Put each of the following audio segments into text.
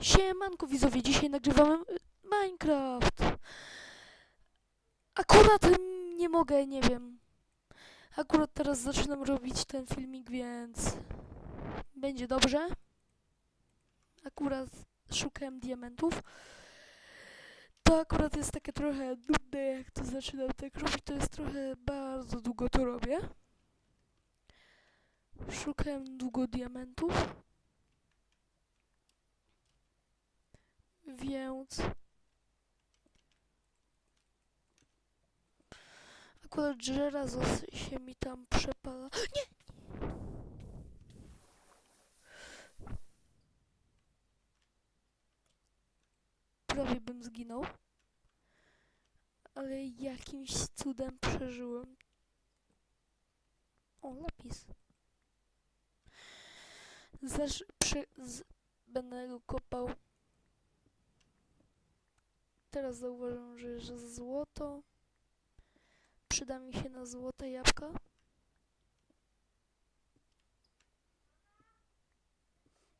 Siemanko widzowie, dzisiaj nagrywamy y, Minecraft. Akurat nie mogę, nie wiem. Akurat teraz zaczynam robić ten filmik, więc będzie dobrze. Akurat szukałem diamentów. To akurat jest takie trochę nudne, jak to zaczynam tak robić. To jest trochę bardzo długo to robię. Szukałem długo diamentów. Więc akurat żelazo się mi tam przepala. Nie! Prawie bym zginął. Ale jakimś cudem przeżyłem. O, lapis. Zasz, przy, z, będę go kopał. Teraz zauważyłem, że jest złoto. Przyda mi się na złote jabłka.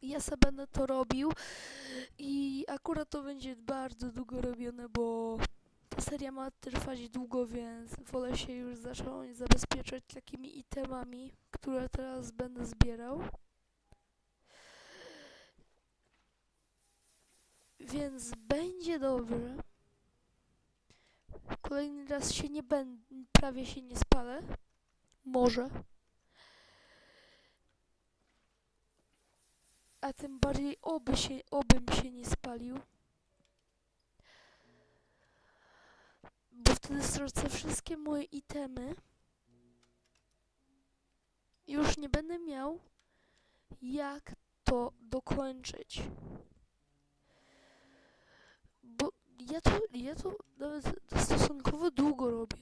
Ja sobie będę to robił i akurat to będzie bardzo długo robione, bo ta seria ma trwać długo, więc wolę się już zacząć zabezpieczać takimi itemami, które teraz będę zbierał. Więc będzie dobrze. Kolejny raz się nie będę, prawie się nie spalę. Może. A tym bardziej oby się, obym się nie spalił. Bo wtedy stracę wszystkie moje itemy. Już nie będę miał jak to dokończyć. Ja to, ja to nawet stosunkowo długo robię.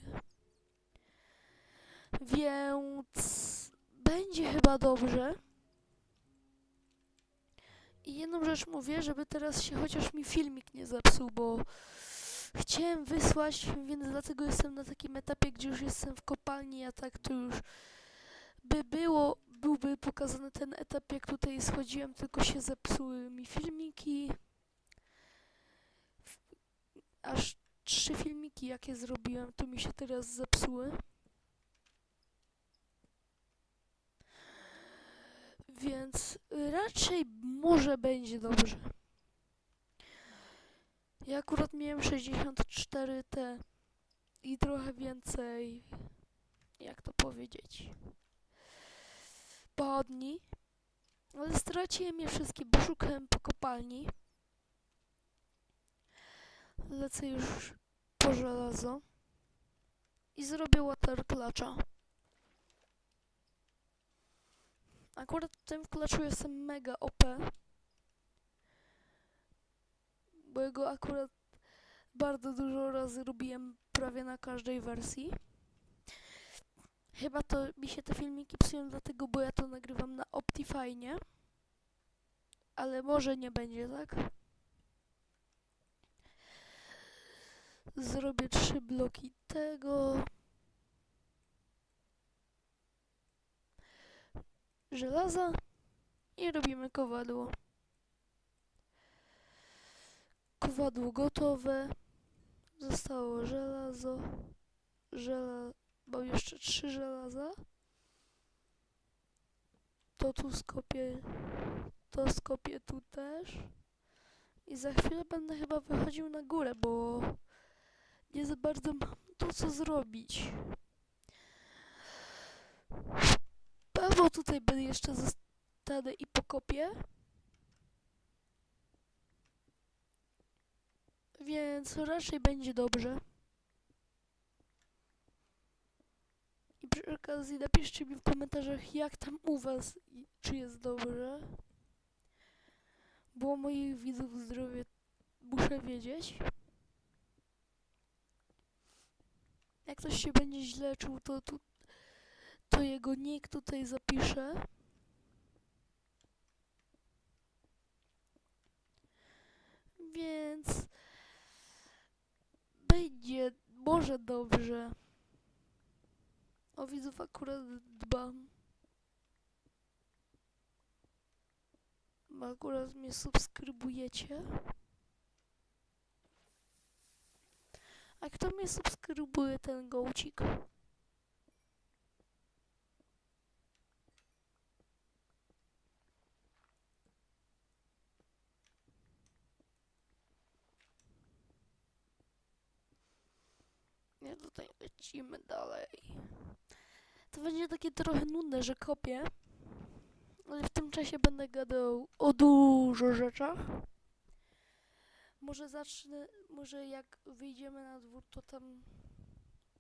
Więc będzie chyba dobrze. I jedną rzecz mówię, żeby teraz się chociaż mi filmik nie zepsuł, bo chciałem wysłać, więc dlatego jestem na takim etapie, gdzie już jestem w kopalni, a tak to już by było, byłby pokazany ten etap, jak tutaj schodziłem, tylko się zepsuły mi filmiki aż trzy filmiki, jakie zrobiłem, to mi się teraz zepsuły. Więc raczej może będzie dobrze. Ja akurat miałem 64 T i trochę więcej, jak to powiedzieć, pochodni. Ale straciłem je wszystkie, bo szukałem po kopalni. Lecę już po żelazo i zrobię water clutcha. Akurat w tym clutchu jestem mega OP. Bo jego akurat bardzo dużo razy robiłem prawie na każdej wersji. Chyba to mi się te filmiki psują dlatego, bo ja to nagrywam na Optifine. Ale może nie będzie tak. Zrobię trzy bloki tego. Żelaza i robimy kowadło. Kowadło gotowe. Zostało żelazo. Żela... Mam jeszcze trzy żelaza. To tu skopię. To skopię tu też. I za chwilę będę chyba wychodził na górę, bo nie za bardzo mam tu co zrobić. Pewno tutaj będę jeszcze zostanę i pokopię. Więc raczej będzie dobrze. I przy okazji napiszcie mi w komentarzach, jak tam u was, czy jest dobrze. Bo moich widzów zdrowie muszę wiedzieć. Ktoś się będzie źle czuł, to, tu, to jego nick tutaj zapiszę. Więc będzie może dobrze. O widzów akurat dbam. bo akurat mnie subskrybujecie. A kto mnie subskrybuje, ten gołcik? Nie, tutaj lecimy dalej. To będzie takie trochę nudne, że kopię. Ale w tym czasie będę gadał o dużo rzeczach. Może zacznę, może jak wyjdziemy na dwór, to tam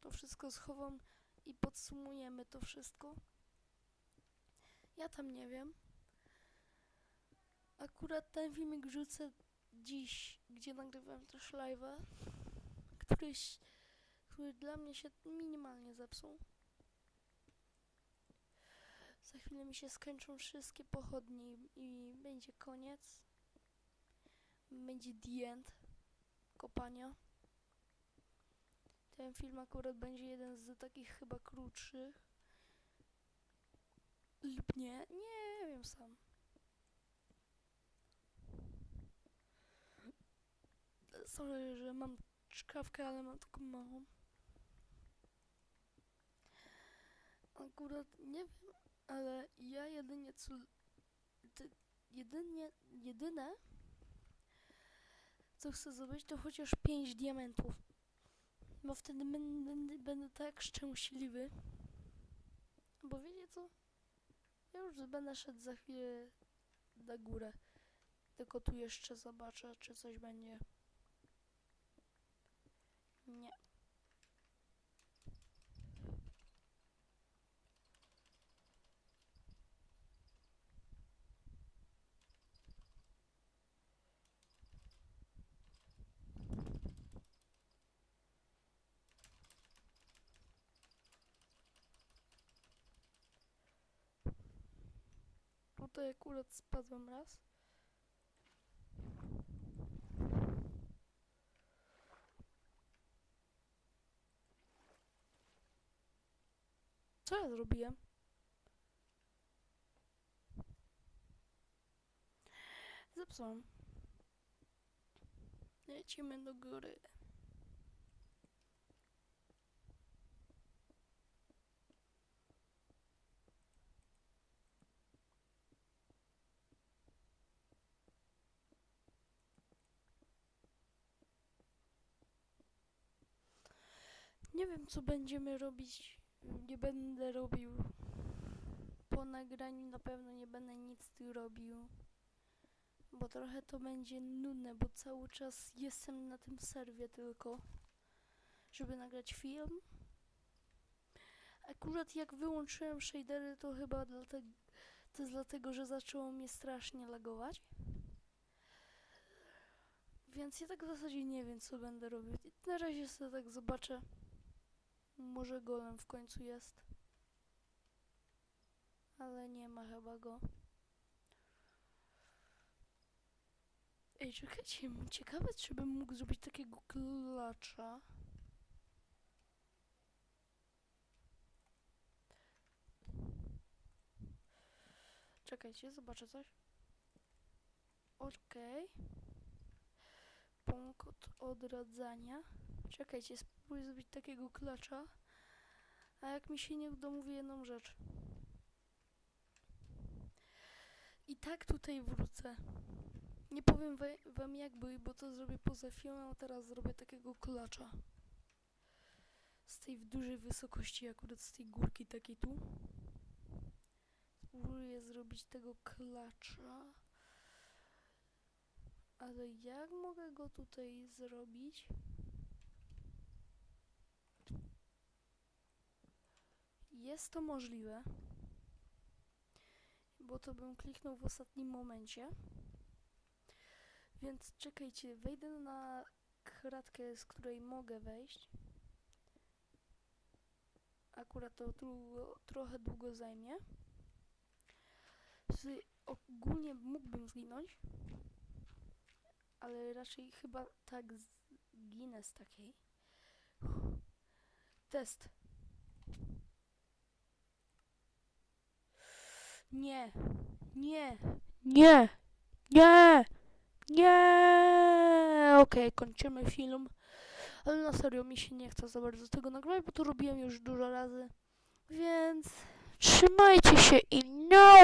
to wszystko schowam i podsumujemy to wszystko. Ja tam nie wiem. Akurat ten filmik wrzucę dziś, gdzie nagrywałem też live'a, któryś, który dla mnie się minimalnie zepsuł. Za chwilę mi się skończą wszystkie pochodnie i będzie koniec. Będzie the end kopania. Ten film akurat będzie jeden z takich chyba krótszych. Lub nie, nie wiem sam. Sorry, że mam czkawkę, ale mam taką małą. Akurat nie wiem, ale ja jedynie co... Jedynie, jedyne, co chcę zrobić, to chociaż 5 diamentów. Bo wtedy będę, będę tak szczęśliwy. Bo wiecie co? Ja już będę szedł za chwilę na górę. Tylko tu jeszcze zobaczę, czy coś będzie. Nie. Tutaj akurat spadłem raz. Co ja zrobiłem? Zepsułam. Lecimy do góry. Nie wiem, co będziemy robić. Nie będę robił. Po nagraniu na pewno nie będę nic tu robił. Bo trochę to będzie nudne, bo cały czas jestem na tym serwie tylko, żeby nagrać film. Akurat jak wyłączyłem shadery, to chyba dlatego, to jest dlatego, że zaczęło mnie strasznie lagować. Więc ja tak w zasadzie nie wiem, co będę robił. Na razie sobie tak zobaczę. Może golem w końcu jest. Ale nie ma chyba go. Ej, czekajcie, ciekawe, czy bym mógł zrobić takiego klacza. Czekajcie, zobaczę coś. Okej. Punkt odradzania. Czekajcie, spróbuję zrobić takiego klacza. A jak mi się nie uda, mówię jedną rzecz. I tak tutaj wrócę. Nie powiem wa- wam jak był, bo to zrobię poza filmem, a teraz zrobię takiego klacza. Z tej dużej wysokości, akurat z tej górki takiej tu. Spróbuję zrobić tego klacza. Ale jak mogę go tutaj zrobić? Jest to możliwe, bo to bym kliknął w ostatnim momencie. Więc czekajcie, wejdę na kratkę, z której mogę wejść. Akurat to długo, trochę długo zajmie. Z- Ogólnie mógłbym zginąć, ale raczej chyba tak zginę z takiej. Test. Nie, nie, nie, Nie! Nie! Okej, kończymy film. Ale na serio mi się nie chce za bardzo tego nagrywać, bo to robiłem już dużo razy. Więc trzymajcie się i no